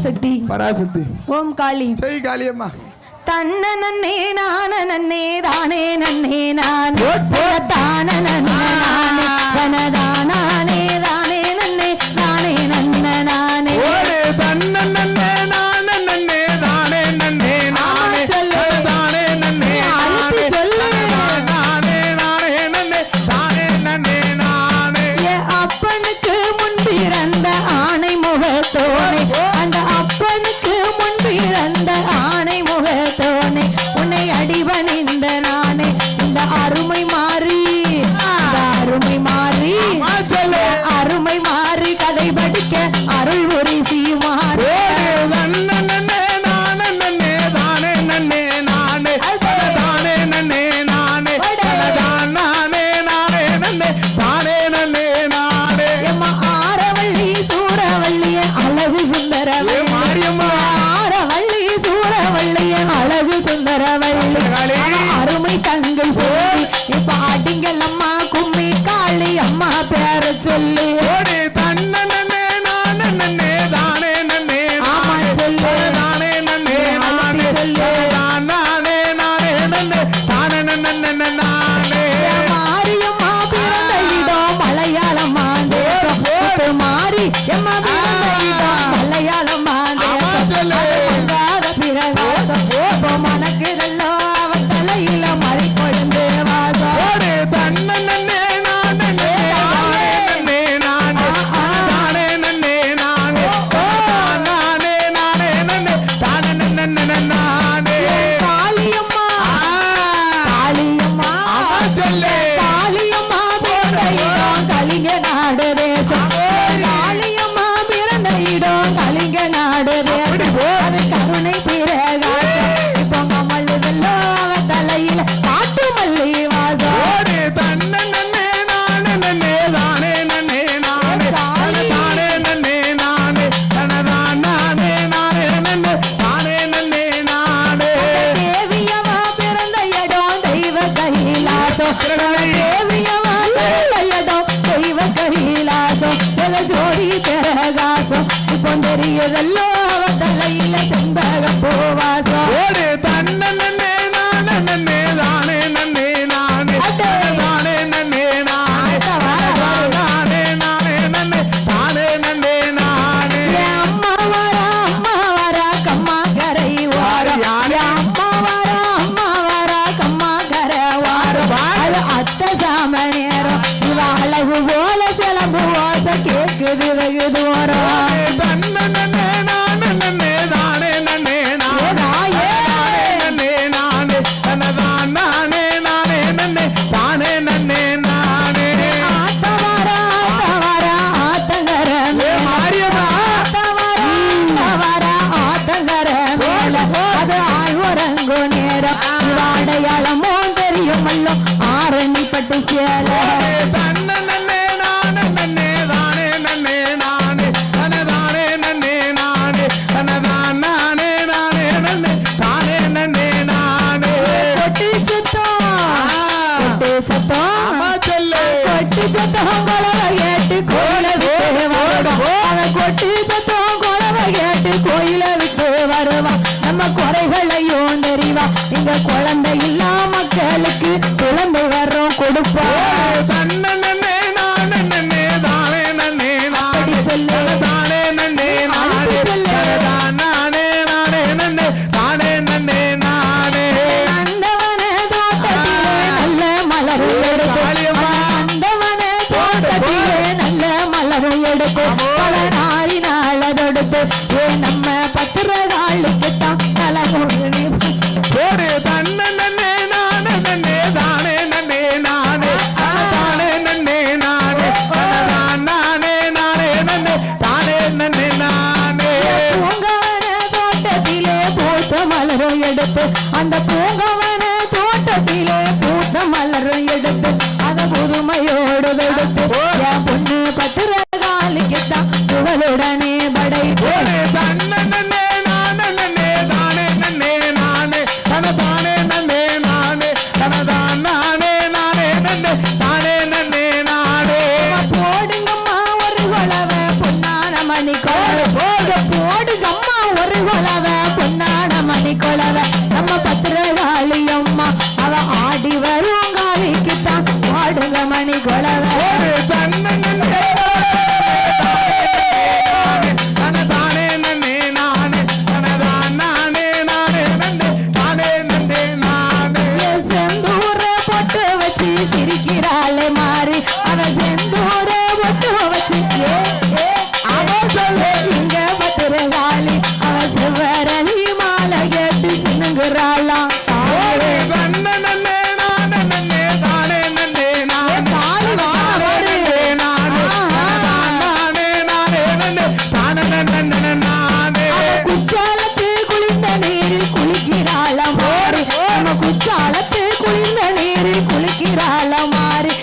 ஓம் சக்தி பராசக்தி. ஓம் காளி. ஜெய் காளியம்மா. தன்ன நன்னே நான நன்னே தானே நன்னே நானே. தான சொல்லி. ஓடி దైవ కైలాసం జల జోడి తెరగాసం పొందరియదల్లో అవతల ఇల సెంబగ పోవాసం அவளுடனே படை. தன்னே நானே தானே நன்னே நானே. தன தானே நன்னே நானே. தனதான் நானே நானே நன்னே தானே நன்னே நானே. போடுங்கம்மா ஒரு நம்ம பத்திரகாளி அம்மா அவ ஆடி வரும் காலிக்குத்தான் பாடுங்க மணி கொலவ.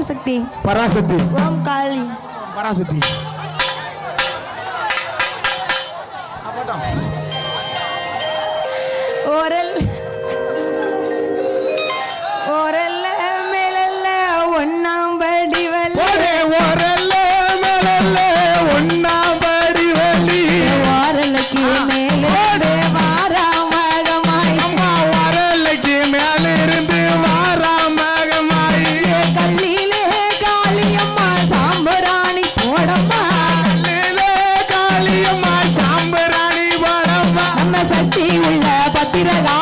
ஓம் சக்தி பராசக்தி ஓம் காளி பராசக்தி சக்தி உள்ள பத்திரகா